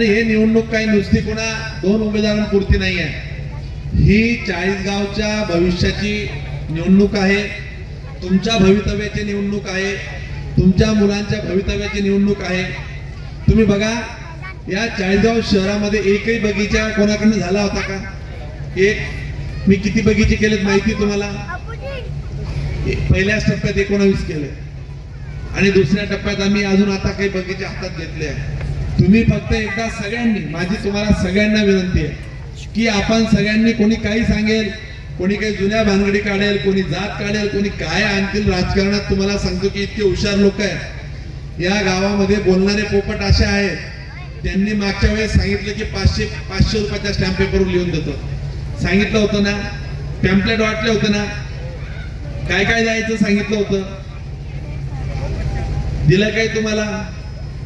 आणि हे निवडणूक काही नुसती कोणा दोन उमेदवारांपुरती नाही आहे ही चाळीसगावच्या भविष्याची निवडणूक आहे. तुमच्या भवितव्याची निवडणूक आहे. तुमच्या मुलांच्या भवितव्याची निवडणूक आहे. तुम्ही बघा या चाळीसगाव शहरामध्ये एकही बगीचा कोणाकडनं झाला होता का? एक मी किती बगीचे केलेत माहिती तुम्हाला? पहिल्याच टप्प्यात एकोणावीस केले. आणि दुसऱ्या टप्प्यात आम्ही अजून आता काही बगीचे हातात घेतले आहे तुम्ही फक्त एकदा सगळ्यांनी माझी तुम्हाला सगळ्यांना विनंती आहे की आपण सगळ्यांनी कोणी काही सांगेल कोणी काही जुन्या भानगडी काढेल कोणी जात काढेल कोणी काय आणतील राजकारणात तुम्हाला सांगतो की इतके हुशार लोक आहेत. या गावामध्ये बोलणारे पोपट असे आहेत त्यांनी मागच्या वेळेस सांगितलं की पाचशे पाचशे रुपयाच्या स्टॅम्प पेपरवर लिहून देतो. सांगितलं होतं ना पॅम्पलेट वाटले होते ना काय काय द्यायचं सांगितलं होतं? दिलं काय तुम्हाला?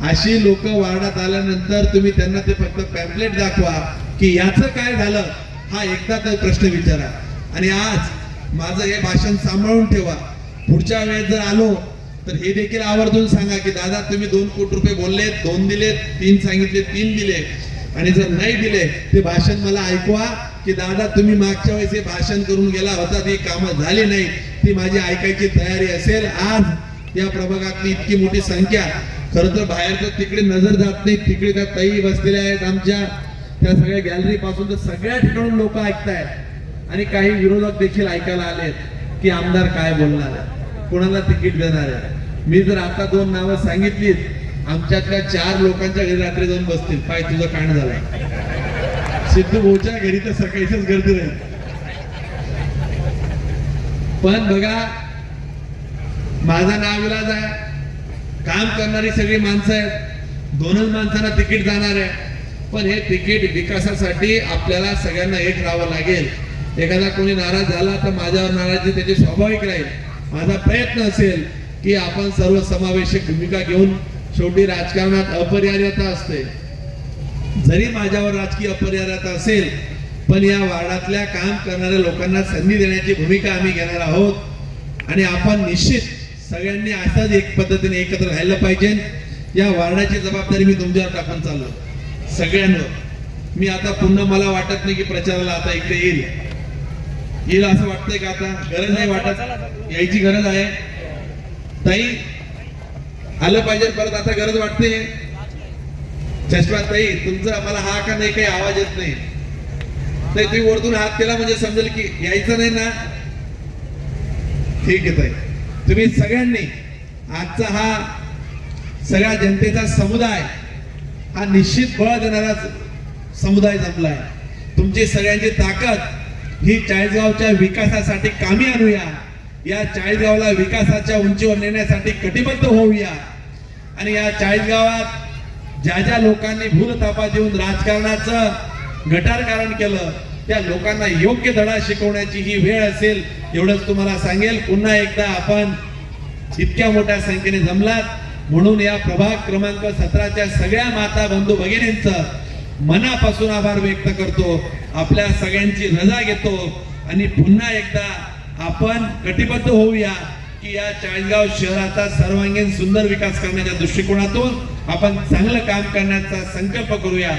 अशी लोक वार्डात आल्यानंतर तुम्ही त्यांना ते फक्त पॅम्पलेट दाखवा की याचं काय झालं हा एकदा तर प्रश्न विचारा. आणि आज माझं हे भाषण सांभाळून ठेवा. पुढच्या वेळेस जर आलो तर हे देखील आवर्जून सांगा की दादा तुम्ही दोन कोटी रुपये बोललेत दोन दिलेत तीन सांगितले तीन दिले. आणि जर नाही दिले ते भाषण मला ऐकवा की दादा तुम्ही मागच्या वेळेस हे भाषण करून गेला होता ती कामं झाली नाही ती माझी ऐकायची तयारी असेल. आज या प्रभागातली इतकी मोठी संख्या खरं तर बाहेर तर तिकडे नजर जात नाही. तिकडे त्या ताई बसलेल्या आहेत आमच्या. त्या सगळ्या गॅलरी पासून तर सगळ्या ठिकाणून लोक ऐकतायत. आणि काही विरोधक देखील ऐकायला आलेत की आमदार काय बोलणार आहे. कोणाला तिकीट देणार आहे? मी जर आता दोन नावं सांगितलीत आमच्यातल्या चार लोकांच्या घरी रात्री जाऊन बसतील. पाय तुझं कांड झालाय. सिद्धू भाऊच्या घरी तर सकाळीच गर्दी राहील. पण बघा माझा नाव विलाज आहे. काम करणारी सगळी माणसं आहेत. दोनच माणसांना तिकीट जाणार आहे. पण हे तिकीट विकासासाठी आपल्याला सगळ्यांना एक राहावं लागेल. एखादा कोणी नाराज झाला तर माझ्यावर नाराजी त्याची स्वाभाविक राहील. माझा प्रयत्न असेल की आपण सर्व समावेशक भूमिका घेऊन शेवटी राजकारणात अपरिहार्यता असते. जरी माझ्यावर राजकीय अपरिहार्यता असेल पण या वार्डातल्या काम करणाऱ्या लोकांना संधी देण्याची भूमिका आम्ही घेणार आहोत. आणि आपण निश्चित सगळ्यांनी असाच एक पद्धतीने एकत्र राहिलं पाहिजे. या वार्डाची जबाबदारी मी तुमच्यावर टाकून चाललो. सगळ्यांवर. मी आता पुन्हा मला वाटत नाही की प्रचाराला आता इकडे येईल. येईल असं वाटतंय का आता? गरज नाही वाटत. यायची गरज आहे. ताई आलं पाहिजे परत आता गरज वाटते. चष्मा ताई तुमचा मला हा का नाही काही आवाज येत नाही. नाही तुम्ही वरतून हात केला म्हणजे समजेल की यायचं नाही ना? ठीक आहे ताई. तुम्ही सगळ्यांनी आजचा हा सगळ्या जनतेचा समुदाय हा निश्चित बळ देणारा समुदाय जमलाय. तुमची सगळ्यांची ताकद ही चाळीसगावच्या विकासासाठी कामी आणूया. या चाळीसगावला विकासाच्या उंचीवर नेण्यासाठी कटिबद्ध होऊया. आणि या चाळीसगावात ज्या ज्या लोकांनी भूलतापा देऊन राजकारणाचं गटारकारण केलं त्या लोकांना योग्य धडा शिकवण्याची ही वेळ असेल एवढंच तुम्हाला सांगेल. पुन्हा एकदा आपण इतक्या मोठ्या संख्येने जमलात. म्हणून या प्रभाग क्रमांक सतराच्या सगळ्या माता बंधू भगिनींचं मनापासून आभार व्यक्त करतो. आपल्या सगळ्यांची रजा घेतो. आणि पुन्हा एकदा आपण कटिबद्ध होऊया की या चाळीसगाव शहराचा सर्वांगीण सुंदर विकास करण्याच्या दृष्टिकोनातून आपण चांगलं काम करण्याचा संकल्प करूया.